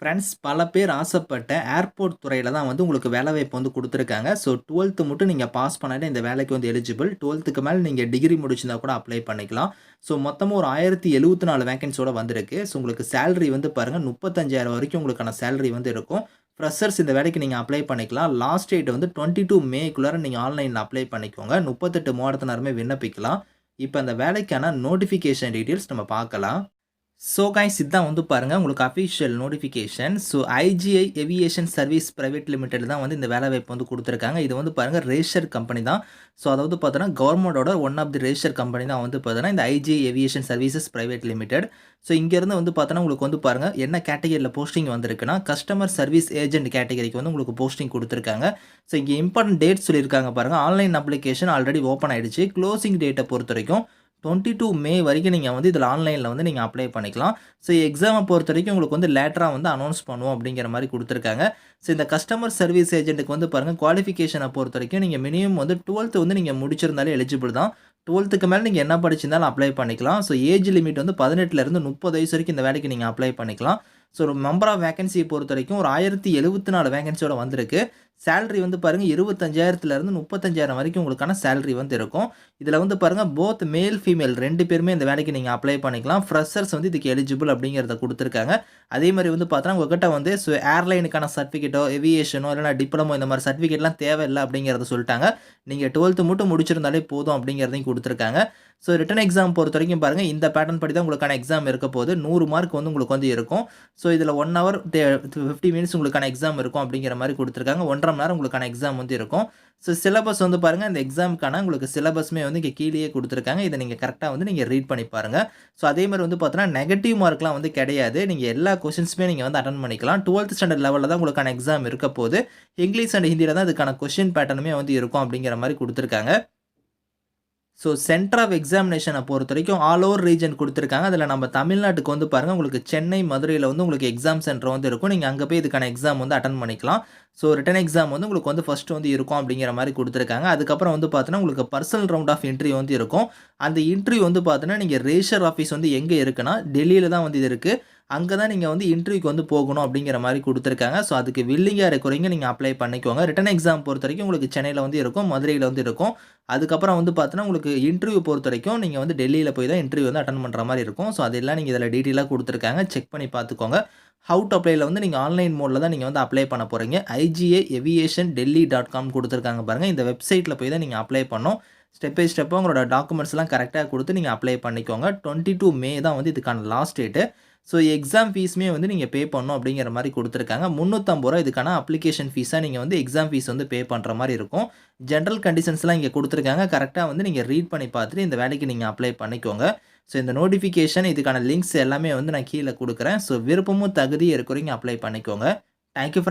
Friends பல பேர் ஆசைப்பட்ட ஏர்போர்ட் துறையில் தான் வந்து உங்களுக்கு வேலைவாய்ப்பு வந்து கொடுத்துருக்காங்க ஸோ 12த் மட்டும் நீங்கள் பாஸ் பண்ணாலே இந்த வேலைக்கு வந்து எலிஜிபிள். டுவெல்த்துக்கு மேலே நீங்கள் டிகிரி முடிச்சிருந்தா கூட அப்ளை பண்ணிக்கலாம். ஸோ மொத்தமாக ஒரு ஆயிரத்தி எழுபத்தி நாலு வேக்கன்ஸோடு வந்திருக்கு. ஸோ உங்களுக்கு சேலரி வந்து பாருங்கள் முப்பத்தஞ்சாயிரம் வரைக்கும் உங்களுக்கான சேலரி வந்து இருக்கும். ஃப்ரெஷர்ஸ் இந்த வேலைக்கு நீங்கள் அப்ளை பண்ணிக்கலாம். லாஸ்ட் டேட் வந்து 22 மேக்குள்ளார நீங்கள் ஆன்லைனில் அப்ளை பண்ணிக்கோங்க. 38 மாவட்டத்தினருமே விண்ணப்பிக்கலாம். இப்போ அந்த வேலைக்கான நோட்டிஃபிகேஷன் டீட்டெயில்ஸ் நம்ம பார்க்கலாம். ஸோ கைஸ் இதுதான் வந்து பாருங்கள் உங்களுக்கு official notification. So I G I aviation service private limited தான் வந்து இந்த வேலைவாய்ப்பு வந்து கொடுத்துருக்காங்க இது வந்து பாருங்க ரேஷர் கம்பெனி தான். ஸோ அதாவது பார்த்தோன்னா கவர்மெண்டோட one of the rasher company தான் வந்து பார்த்தோன்னா இந்த I G I aviation services private limited. So இங்கேருந்து வந்து பார்த்தோன்னா உங்களுக்கு வந்து பாருங்கள் என்ன கேட்டகரியில் போஸ்டிங் வந்திருக்குன்னா, கஸ்டமர் சர்வீஸ் ஏஜென்ட் கேட்டகரிக்கு வந்து உங்களுக்கு போஸ்டிங் கொடுத்துருக்காங்க ஸோ இங்கே இம்பார்ட்டன்ட் டேட் சொல்லியிருக்காங்க பாருங்கள் ஆன்லைன் அப்ளிகேஷன் ஆல்ரெடி ஓப்பன் ஆகிடுச்சி க்ளோஸிங் டேட்டை பொறுத்த வரைக்கும் டுவெண்ட்டி டூ மே வரைக்கும் நீங்கள் வந்து இதில் ஆன்லைனில் வந்து நீங்கள் அப்ளை பண்ணிக்கலாம். ஸோ எக்ஸாமை பொறுத்த வரைக்கும் உங்களுக்கு வந்து லேட்டராக வந்து அனௌன்ஸ் பண்ணுவோம் அப்படிங்கிற மாதிரி கொடுத்துருக்காங்க ஸோ இந்த கஸ்டமர் சர்வீஸ் ஏஜென்ட்டுக்கு வந்து பாருங்கள் குவாலிஃபிகேஷனை பொறுத்த வரைக்கும் நீங்கள் மினிமம் வந்து 12த் வந்து நீங்கள் முடிச்சிருந்தாலே எலிஜிபிள் தான். டுவெல்த்துக்கு மேலே நீங்கள் என்ன படிச்சிருந்தாலும் அப்ளை பண்ணிக்கலாம். ஸோ ஏஜ் லிமிட் வந்து 18லருந்து 30 வயசு வரைக்கும் இந்த வேலைக்கு நீங்கள் அப்ளை பண்ணிக்கலாம். ஸோ மெம்பர் ஆஃப் பொறுத்த வரைக்கும் ஒரு ஆயிரத்தி எழுபத்தி நாலு வேகன்சியோட வந்திருக்கு. சேலரி வந்து பாருங்க 25,000லருந்து 35,000 வரைக்கும் உங்களுக்கான சேலரி வந்து இருக்கும். இதில் வந்து பாருங்கள் போத் மேல், ஃபீமேல் ரெண்டு பேருமே இந்த வேலைக்கு நீங்கள் அப்ளை பண்ணிக்கலாம். ஃப்ரெஷர்ஸ் வந்து இதுக்கு எலிஜிபிள் அப்படிங்கிறத கொடுத்துருக்காங்க அதே மாதிரி வந்து பார்த்தோன்னா உங்ககிட்ட வந்து ஸோ ஏர்லைனுக்கான சர்டிஃபிகேட்டோ, ஏவியேஷனோ இல்லைனா டிப்ளமோ இந்த மாதிரி சர்டிஃபிகேட்லாம் தேவையில்லை அப்படிங்கிறத சொல்லிட்டாங்க நீங்கள் டுவெல்த்து மட்டும் முடிச்சிருந்தாலே போதும் அப்படிங்கிறதையும் கொடுத்துருக்காங்க ஸோ ரிட்டன் எக்ஸாம் பொறுத்த வரைக்கும் பாருங்கள் இந்த பேட்டர்ன் படி தான் உங்களுக்கான எக்ஸாம் இருக்க போது. நூறு மார்க் வந்து உங்களுக்கு வந்து இருக்கும். ஸோ இதில் ஒன் ஹவர் தே 50 மினிட்ஸ் உங்களுக்கான எக்ஸாம் இருக்கும் அப்படிங்கிற மாதிரி கொடுத்துருக்காங்க ஒன் 1/2 மணி நேரம் உங்களுக்கான எக்ஸாம் வந்து இருக்கும். ஸோ சிலபஸ் வந்து பாருங்கள் இந்த எக்ஸாமுக்கான உங்களுக்கு சிலபஸ்மே வந்து இங்கே கீழே கொடுத்துருக்காங்க இதை நீங்கள் கரெக்டாக வந்து நீங்கள் ரீட் பண்ணி பாருங்க. ஸோ அதே மாதிரி வந்து பார்த்தோன்னா நெகட்டிவ் மார்க்லாம் வந்து கிடையாது. நீங்கள் எல்லா கொஷின்ஸுமே நீங்கள் வந்து அட்டன் பண்ணிக்கலாம். 12த் ஸ்டாண்டர்ட் லெவலில் தான் உங்களுக்கான எக்ஸாம் இருக்க போது. இங்கிலீஷ் அண்ட் ஹிந்தியில் தான் இதுக்கான கொஷின் பேட்டர்னுமே வந்து இருக்கும் அப்படிங்கிற மாதிரி கொடுத்துருக்காங்க ஸோ சென்டர் ஆஃப் எக்ஸாமினேஷனை பொறுத்த வரைக்கும் ஆல் ஓவர் ரீஜன் கொடுத்துருக்காங்க அதில் நம்ம தமிழ்நாட்டுக்கு வந்து பாருங்கள் உங்களுக்கு சென்னை, மதுரையில் வந்து உங்களுக்கு எக்ஸாம் சென்டர் வந்து இருக்கும். நீங்கள் அங்கே போய் இதுக்கான எக்ஸாம் வந்து அட்டன் பண்ணிக்கலாம். ஸோ ரிட்டன் எக்ஸாம் வந்து உங்களுக்கு வந்து ஃபஸ்ட்டு வந்து இருக்கும் அப்படிங்கிற மாதிரி கொடுத்துருக்காங்க அதுக்கப்புறம் வந்து பார்த்தோன்னா உங்களுக்கு பர்சனல் ரவுண்ட் ஆஃப் இன்டர்வியூ வந்து இருக்கும். அந்த இன்டர்வியூ வந்து பார்த்தீங்கன்னா நீங்கள் ரேஷர் ஆஃபீஸ் வந்து எங்கே இருக்குன்னா, டெல்லியில் தான் வந்து இது இருக்குது அங்கே தான் நீங்கள் வந்து இன்டர்வியூக்கு வந்து போகணும் அப்படிங்கிற மாதிரி கொடுத்துருக்காங்க ஸோ அதுக்கு வில்லிங்காக இருக்கிறவங்க நீங்கள் அப்ளை பண்ணிக்கோங்க. ரிட்டன் எக்ஸாம் பொறுத்த வரைக்கும் உங்களுக்கு சென்னையில் வந்து இருக்கும். மதுரையில் வந்து இருக்கும். அதுக்கப்புறம் வந்து பார்த்தோன்னா உங்களுக்கு இன்டர்வியூ பொறுத்தவரைக்கும் நீங்கள் வந்து டெல்லியில் போய் தான் இன்டர்வியூ வந்து அட்டன் பண்ணுற மாதிரி இருக்கும். ஸோ அதெல்லாம் நீங்கள் இதில் டீட்டெயிலாக கொடுத்துருக்காங்க செக் பண்ணி பார்த்துக்கோங்க. ஹவுட் அப்ளைல வந்து நீங்கள் ஆன்லைன் மோடில் தான் நீங்கள் வந்து அப்ளை பண்ண போகிறீங்க IGA aviation Delhi dot com கொடுத்துருக்காங்க பாருங்கள் இந்த வெப்சைட்டில் போய் தான் நீங்கள் அப்ளை பண்ணோம் ஸ்டெப் பை ஸ்டெப்பாக உங்களோட டாக்குமெண்ட்ஸ்லாம் கரெக்டாக கொடுத்து நீங்கள் அப்ளை பண்ணிக்கோங்க. 22 மே தான் வந்து இதுக்கான லாஸ்ட் டேட்டு ஸோ எக்ஸாம் ஃபீஸுமே வந்து நீங்கள் பே பண்ணணும் அப்படிங்கிற மாதிரி கொடுத்துருக்காங்க முந்நூற்றம்பது ரூபா இதுக்கான அப்ளிகேஷன் ஃபீஸாக நீங்கள் வந்து எக்ஸாம் ஃபீஸ் வந்து பே பண்ணுற மாதிரி இருக்கும். ஜென்ரல் கண்டிஷன்ஸ்லாம் இங்கே கொடுத்துருக்காங்க கரெக்டாக வந்து நீங்கள் ரீட் பண்ணி பார்த்துட்டு இந்த வேலைக்கு நீங்கள் அப்ளை பண்ணிக்கோங்க. ஸோ இந்த நோட்டிஃபிகேஷன் இதுக்கான லிங்க்ஸ் எல்லாமே வந்து நான் கீழே கொடுக்குறேன் ஸோ விருப்பமும் தகுதியும் இருக்கிறவங்க அப்ளை பண்ணிக்கோங்க. Thank you